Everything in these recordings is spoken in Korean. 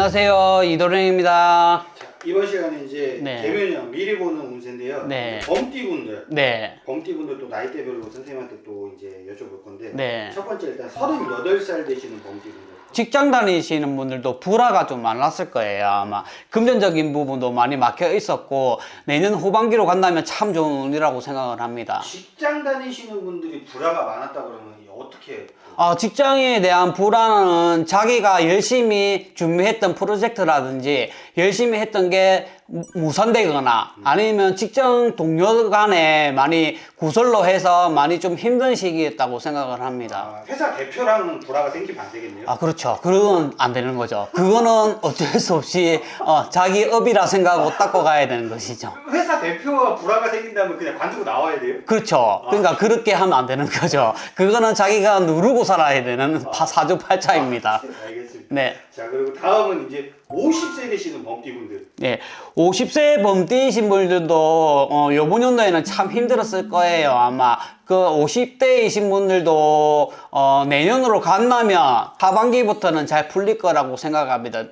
안녕하세요 이도령입니다. 자, 이번 시간에 이제 네. 개면형 미리 보는 운세인데요. 네. 범띠분들, 네, 범띠분들 또 나이대별로 선생님한테 또 이제 여쭤볼 건데 네. 첫 번째 일단 38살 되시는 범띠분들. 직장 다니시는 분들도 불화가 좀 많았을 거예요. 아마 금전적인 부분도 많이 막혀 있었고 내년 후반기로 간다면 참 좋은 운이라고 생각을 합니다. 직장 다니시는 분들이 불화가 많았다 그러면 어떻게 어, 직장에 대한 불안은 자기가 열심히 준비했던 프로젝트라든지 열심히 했던 게 무- 무산되거나 아니면 직장 동료 간에 많이 구설로 해서 많이 좀 힘든 시기였다고 생각을 합니다. 아, 회사 대표랑은 불화가 생기면 안 되겠네요. 아, 그렇죠. 그건 안 되는 거죠. 그거는 어쩔 수 없이 어, 자기 업이라 생각하고 닦고 가야 되는 것이죠. 회사 대표와 불화가 생긴다면 그냥 관두고 나와야 돼요? 그렇죠. 그러니까 그렇게 하면 안 되는 거죠. 그거는 자기가 누르고 살아야 되는 파- 사주팔자입니다. 네, 알겠습니다. 네. 자 그리고 다음은 이제 50세 되시는 범띠분들. 네, 50세 범띠이신 분들도 어, 요번 연도에는 참 힘들었을 거예요. 아마 그 50대이신 분들도 어, 내년으로 간다면 하반기부터는 잘 풀릴 거라고 생각합니다.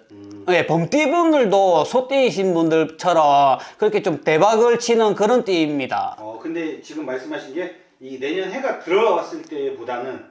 네, 범띠분들도 소띠이신 분들처럼 그렇게 좀 대박을 치는 그런 띠입니다. 어 근데 지금 말씀하신 게 이 내년 해가 들어왔을 때보다는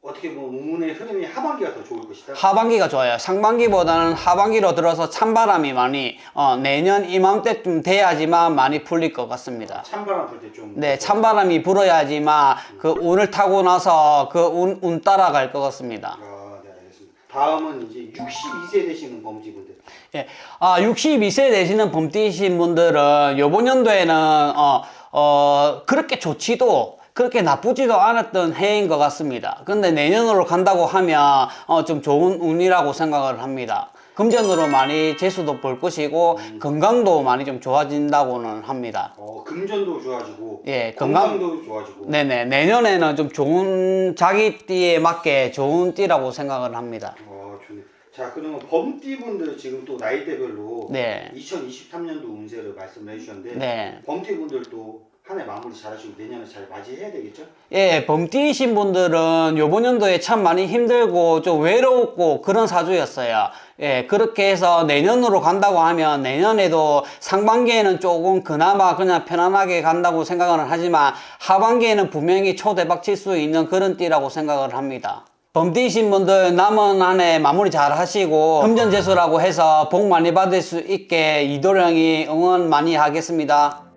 어떻게 보면 운의 흐름이 하반기가 더 좋을 것이다. 하반기가 좋아요. 상반기보다는 하반기로 들어서 찬바람이 많이 어, 내년 이맘때쯤 돼야지만 많이 풀릴 것 같습니다. 찬바람 불 때 좀. 네, 찬바람이 불어야지만 그 운을 타고 나서 그 운, 운 따라갈 것 같습니다. 아, 네, 알겠습니다. 다음은 이제 62세 되시는 범지분들. 예. 아, 62세 되시는 범띠신 분들은 요번 연도에는 어, 어, 그렇게 좋지도 그렇게 나쁘지도 않았던 해인 것 같습니다. 근데 내년으로 간다고 하면 어, 좀 좋은 운이라고 생각을 합니다. 금전으로 많이 재수도 볼 것이고 건강도 많이 좀 좋아진다고는 합니다. 어, 금전도 좋아지고. 예, 건강- 건강 도 좋아지고. 네네 내년에는 좀 좋은 자기 띠에 맞게 좋은 띠라고 생각을 합니다. 어, 좋네. 자, 그러면 범띠 분들 지금 또 나이대별로 네. 2023년도 운세를 말씀을 해주셨는데 네. 범띠 분들도 한해 마무리 잘하시고 내년에 잘 맞이해야 되겠죠? 예, 범띠이신 분들은 요번 연도에 참 많이 힘들고 좀 외롭고 그런 사주였어요. 예, 그렇게 해서 내년으로 간다고 하면 내년에도 상반기에는 조금 그나마 그냥 편안하게 간다고 생각은 하지만 하반기에는 분명히 초대박 칠 수 있는 그런 띠라고 생각을 합니다. 범띠이신 분들 남은 한 해 마무리 잘 하시고 금전재수라고 해서 복 많이 받을 수 있게 이도령이 응원 많이 하겠습니다.